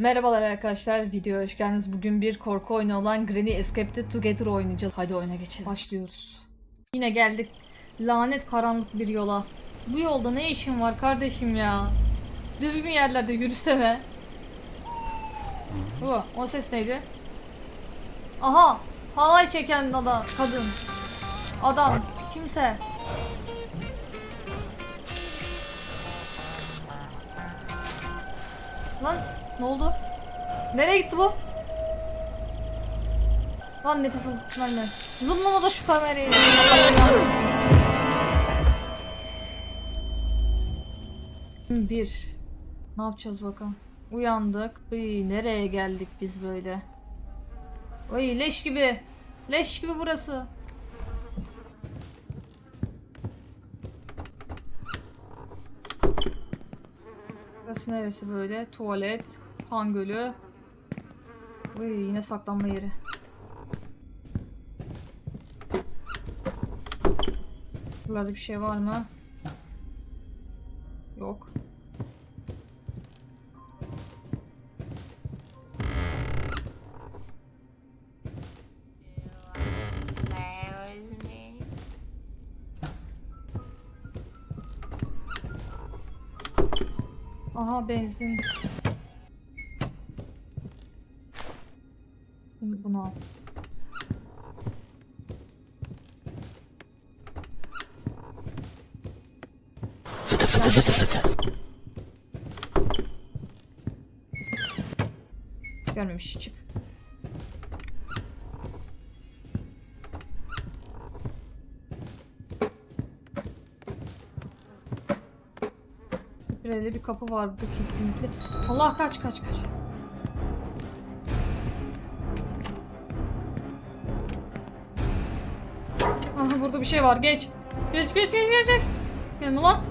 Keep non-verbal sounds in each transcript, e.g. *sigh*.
Merhabalar arkadaşlar, videoya hoş geldiniz. Bugün bir korku oyunu olan Granny Escaped Together oynayacağız. Hadi oyuna geçelim. Başlıyoruz. Yine geldik lanet karanlık bir yola. Bu yolda ne işin var kardeşim ya? Düzgün yerlerde yürüsene. Bu, o ses neydi? Aha! Halay çeken adam, kadın. Adam, kimse. Lan ne oldu? Nereye gitti bu? Lan nefes alıp verme. Zoomlama da şu kamerayı. Bir. Ne yapacağız bakalım? Uyandık. Iy, nereye geldik biz böyle? Ay leş gibi. Leş gibi burası. Burası neresi böyle? Tuvalet, Han Gölü. Uy, yine saklanma yeri. Burada bir şey var mı? Yok. Aha benzin. Görmemiş çık. Böyle bir kapı var burada kilitli. Allah kaç kaç kaç. Aha burada bir şey var geç. Geç geç geç geç. geç. Gelme lan.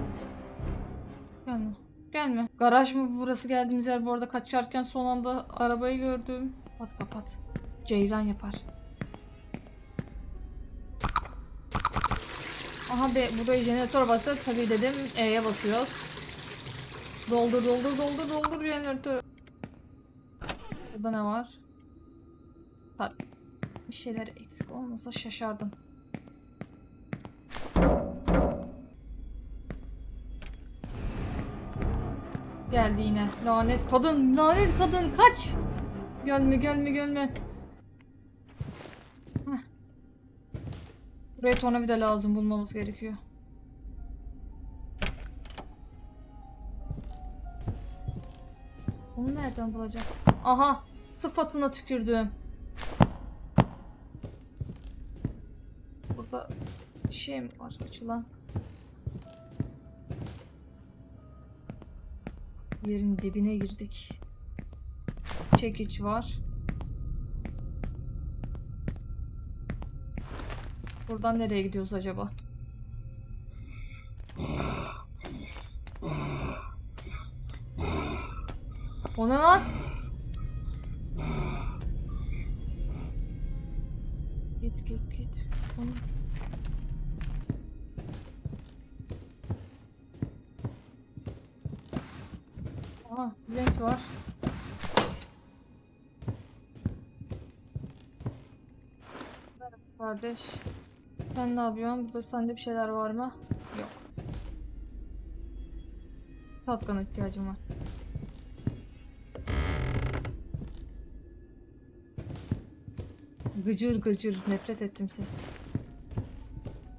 Garaj mı burası geldiğimiz yer bu arada kaçarken son anda arabayı gördüm. Kapat kapat. Ceyran yapar. Aha be buraya jeneratör bası tabii dedim E'ye basıyoruz. Doldur doldur doldur doldur jeneratör. Burada ne var? Bak bir şeyler eksik olmasa şaşardım. Geldi yine. Lanet kadın, lanet kadın kaç! Gelme gelme gelme. Heh. Buraya tornavida lazım bulmamız gerekiyor. Onu nereden bulacağız? Aha! Sıfatına tükürdüm. Burada şey mi var açılan? Yerin dibine girdik. Çekiç var. Buradan nereye gidiyoruz acaba? O ne lan? Aha renk var. Kardeş. Sen ne yapıyorsun? Burada sende bir şeyler var mı? Yok. Tatkana ihtiyacım var. Gıcır gıcır nefret ettim ses.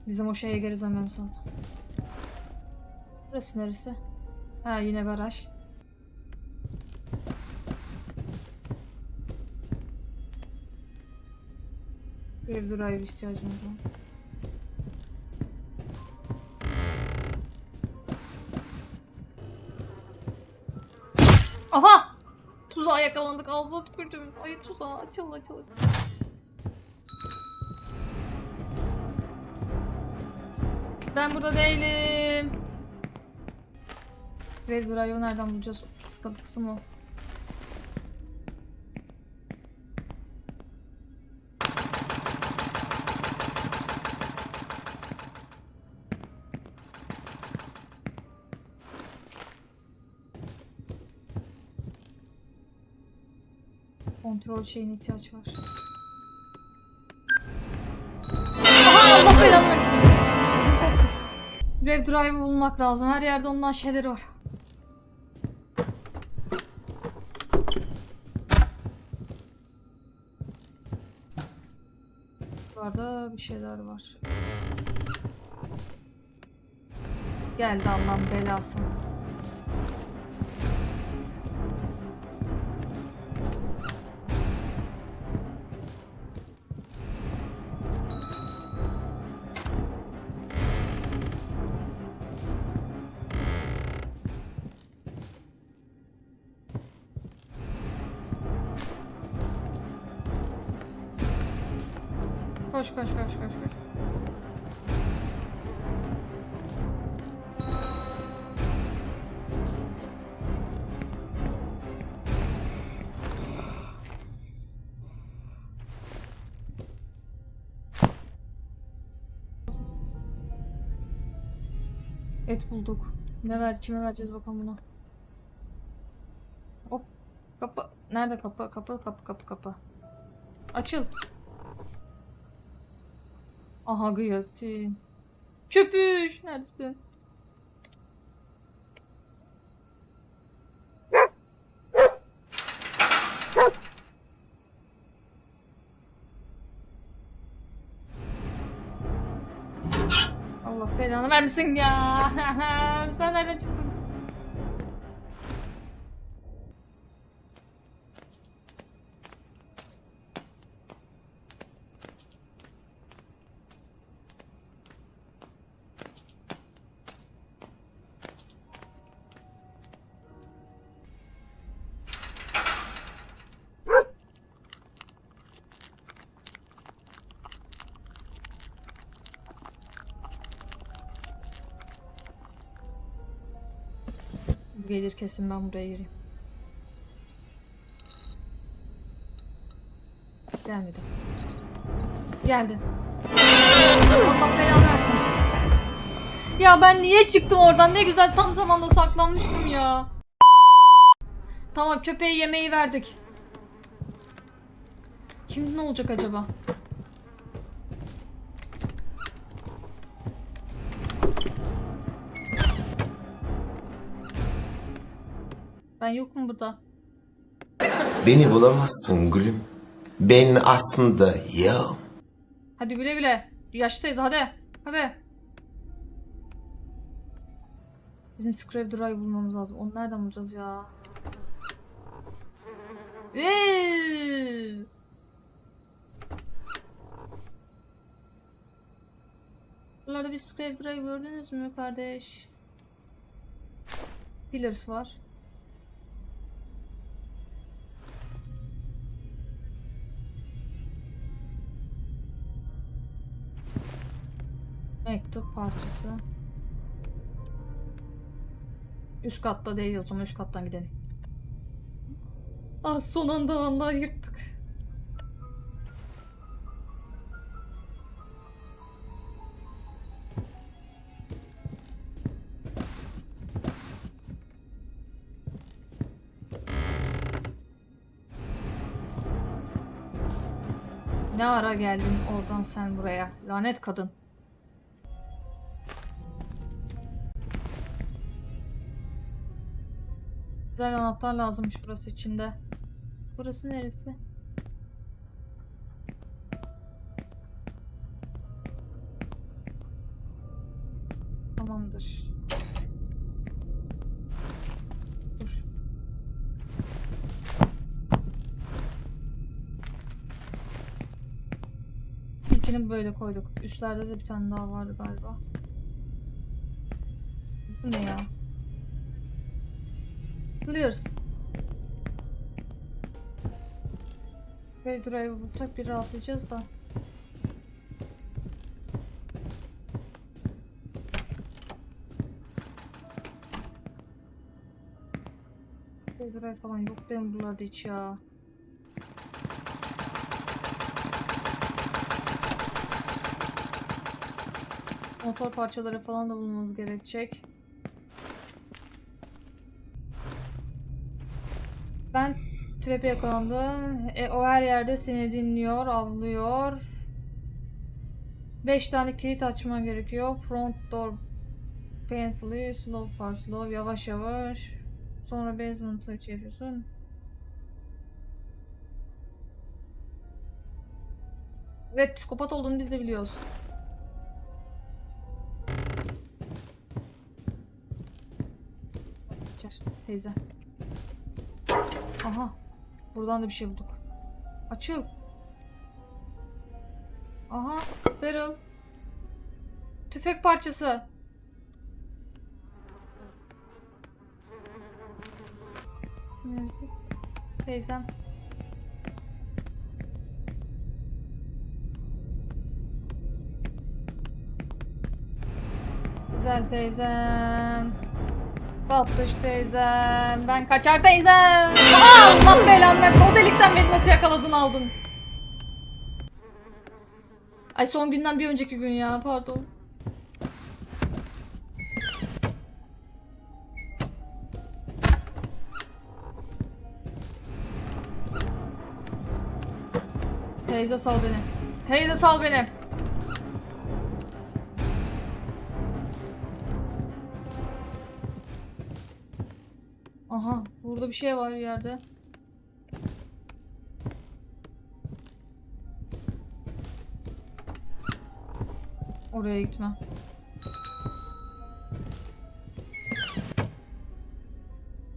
Bizim o şeye geri dönmemiz lazım. Burası neresi? Ha yine garaj. Bir drive ihtiyacımız var. Aha! Tuzağa yakalandık ağzına tükürdüm. Ay tuzağa açıl açıl. Ben burada değilim. Red Drive'ı nereden bulacağız? Sıkıntı kısım o. Kontrol şeyine ihtiyaç var. Aha Allah belanı versin. Grave Drive'ı bulmak lazım. Her yerde ondan şeyleri var. Burada bir şeyler var. Geldi Allah'ın belası. Koş koş koş koş koş. Et bulduk. Ne ver kime vereceğiz bakalım bunu. Hop. Kapı. Nerede kapı? Kapı kapı kapı kapı. Açıl. Aha gıyatin. Köpüş. Neredesin? Allah belanı vermesin ya. *laughs* Sen nereden çıktın? Gelir kesin ben buraya gireyim. Gelmedi. Geldi. Allah belanı versin. Ya ben niye çıktım oradan? Ne güzel tam zamanda saklanmıştım ya. Tamam köpeğe yemeği verdik. Şimdi ne olacak acaba? Ben yok mu burada? Beni bulamazsın gülüm. Ben aslında ya. Hadi güle güle. Yaştayız hadi. Hadi. Bizim Scrap Drive bulmamız lazım. Onu nereden bulacağız ya? Eee! Buralarda bir Scrap Drive gördünüz mü kardeş? Pillars var. Mektup parçası. Üst katta değil o zaman üst kattan gidelim. Ah son anda vallahi yırttık. Ne ara geldin oradan sen buraya? Lanet kadın. Güzel anahtar lazımmış burası içinde. Burası neresi? Tamamdır. Dur. İlkini böyle koyduk. Üstlerde de bir tane daha vardı galiba. Bu ne ya? Clears. Böyle drive bulsak bir rahatlayacağız da. Böyle drive falan yok değil mi buralarda hiç ya? Motor parçaları falan da bulmamız gerekecek. Trap'e yakalandı. E, o her yerde seni dinliyor, avlıyor. 5 tane kilit açman gerekiyor. Front door painfully, slow far slow, yavaş yavaş. Sonra basement'ı çeviriyorsun. Evet, psikopat olduğunu biz de biliyoruz. Teyze. Aha. Buradan da bir şey bulduk. Açıl. Aha. Barrel. Tüfek parçası. Sinirsi. Teyzem. Güzel teyzem. Tatlış teyzem. Ben kaçar teyzem. Aa, Allah belanı versin. O delikten beni nasıl yakaladın aldın. Ay son günden bir önceki gün ya pardon. Teyze sal beni. Teyze sal beni. Burada bir şey var yerde. Oraya gitme.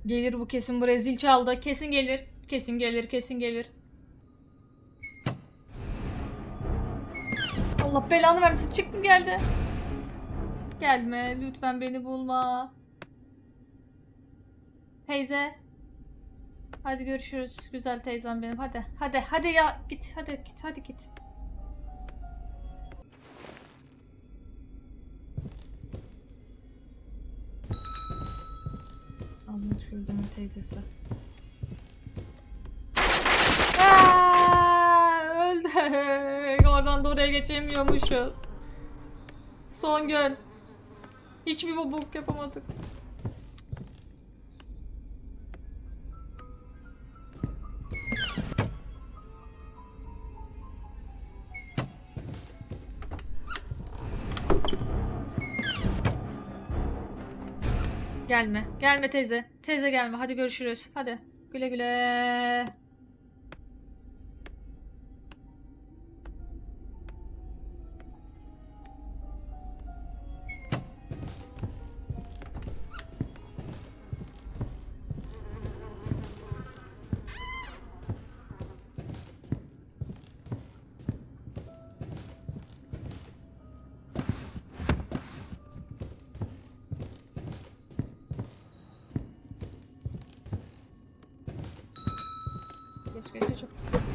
Gelir bu kesin Brezil çaldı. Kesin gelir. Kesin gelir, kesin gelir. Allah belanı vermesin. Çık mı geldi? Gelme. Lütfen beni bulma. Teyze. Hadi görüşürüz. Güzel teyzem benim. Hadi. Hadi. Hadi ya. Git. Hadi git. Hadi git. Allah'ın şuradan teyzesi. Aa, öldük. Oradan da oraya geçemiyormuşuz. Son gün. Hiçbir bobuk yapamadık. Gelme. Gelme teyze. Teyze gelme. Hadi görüşürüz. Hadi. Güle güle.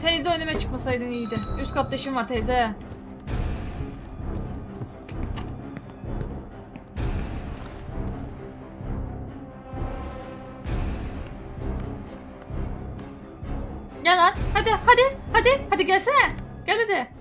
Teyze önüme çıkmasaydın iyiydi. Üst katta işim var teyze. Gel lan. Hadi hadi hadi. Hadi gelsene. Gel hadi.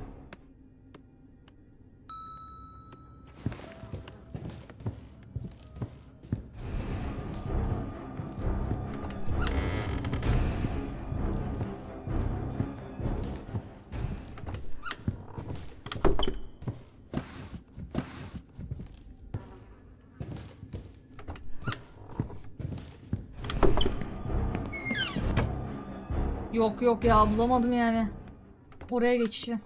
Yok yok ya bulamadım yani. Oraya geçişi.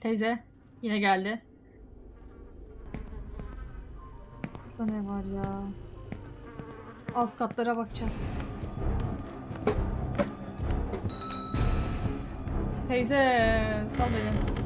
Teyze yine geldi. Burada ne var ya? Alt katlara bakacağız. Teyze sal beni.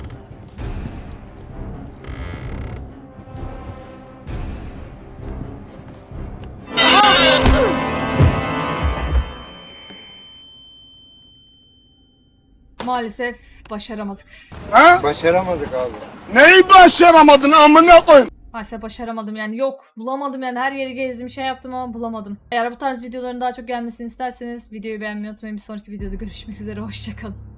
Maalesef başaramadık. Ha? Başaramadık abi. Neyi başaramadın amına koyayım? Maalesef başaramadım yani yok bulamadım yani her yeri gezdim şey yaptım ama bulamadım. Eğer bu tarz videoların daha çok gelmesini isterseniz videoyu beğenmeyi unutmayın. Bir sonraki videoda görüşmek üzere hoşçakalın.